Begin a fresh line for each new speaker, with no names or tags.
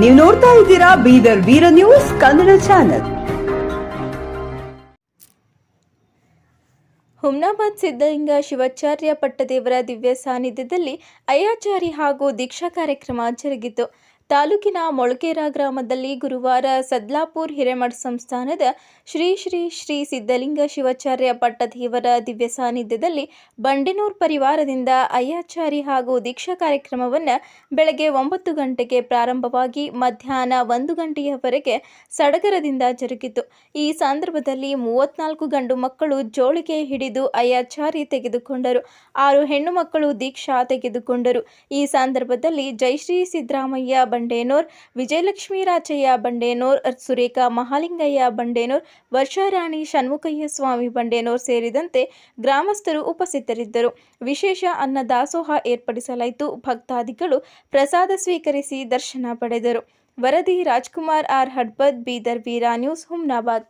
ನೀವು ನೋಡ್ತಾ ಇದ್ದೀರಾ ಬೀದರ್ ವೀರ ನ್ಯೂಸ್ ಕನ್ನಡ ಚಾನೆಲ್.
ಹುಮ್ನಾಬಾದ್ ಸಿದ್ಧಲಿಂಗ ಶಿವಾಚಾರ್ಯ ಪಟ್ಟದೇವರ ದಿವ್ಯ ಸಾನ್ನಿಧ್ಯದಲ್ಲಿ ಅಯ್ಯಾಚಾರಿ ಹಾಗೂ ದೀಕ್ಷಾ ಕಾರ್ಯಕ್ರಮ ಜರುಗಿತು. ತಾಲೂಕಿನ ಮೊಳಕೇರ ಗ್ರಾಮದಲ್ಲಿ ಗುರುವಾರ ಸದ್ಲಾಪುರ್ ಹಿರೇಮಠ ಸಂಸ್ಥಾನದ ಶ್ರೀ ಶ್ರೀ ಶ್ರೀ ಸಿದ್ದಲಿಂಗ ಶಿವಾಚಾರ್ಯ ಪಟ್ಟದೇವರ ದಿವ್ಯ ಸಾನ್ನಿಧ್ಯದಲ್ಲಿ ಬಂಡೆನೂರ್ ಪರಿವಾರದಿಂದ ಅಯ್ಯಾಚಾರಿ ಹಾಗೂ ದೀಕ್ಷಾ ಕಾರ್ಯಕ್ರಮವನ್ನು ಬೆಳಗ್ಗೆ ಒಂಬತ್ತು ಗಂಟೆಗೆ ಪ್ರಾರಂಭವಾಗಿ ಮಧ್ಯಾಹ್ನ ಒಂದು ಗಂಟೆಯವರೆಗೆ ಸಡಗರದಿಂದ ಜರುಗಿತು. ಈ ಸಂದರ್ಭದಲ್ಲಿ ಮೂವತ್ನಾಲ್ಕು ಗಂಡು ಮಕ್ಕಳು ಜೋಳಿಗೆ ಹಿಡಿದು ಅಯ್ಯಾಚಾರಿ ತೆಗೆದುಕೊಂಡರು. ಆರು ಹೆಣ್ಣು ಮಕ್ಕಳು ದೀಕ್ಷಾ ತೆಗೆದುಕೊಂಡರು. ಈ ಸಂದರ್ಭದಲ್ಲಿ ಜೈಶ್ರೀ ಸಿದ್ದರಾಮಯ್ಯ ಬಂಡೇನೂರ್, ವಿಜಯಲಕ್ಷ್ಮೀ ರಾಜಯ್ಯ ಬಂಡೇನೂರ್, ಸುರೇಖಾ ಮಹಾಲಿಂಗಯ್ಯ ಬಂಡೇನೂರ್ ವರ್ಷಾರಾಣಿ ಷಣ್ಮುಖಯ್ಯ ಸ್ವಾಮಿ ಬಂಡೇನೂರ್ ಸೇರಿದಂತೆ ಗ್ರಾಮಸ್ಥರು ಉಪಸ್ಥಿತರಿದ್ದರು. ವಿಶೇಷ ಅನ್ನ ದಾಸೋಹ ಏರ್ಪಡಿಸಲಾಯಿತು. ಭಕ್ತಾದಿಗಳು ಪ್ರಸಾದ ಸ್ವೀಕರಿಸಿ ದರ್ಶನ ಪಡೆದರು. ವರದಿ ರಾಜ್ಕುಮಾರ್ ಆರ್ ಹಡ್ಬದ್, ಬೀದರ್ ವೀರಾ ನ್ಯೂಸ್, ಹುಮ್ನಾಬಾದ್.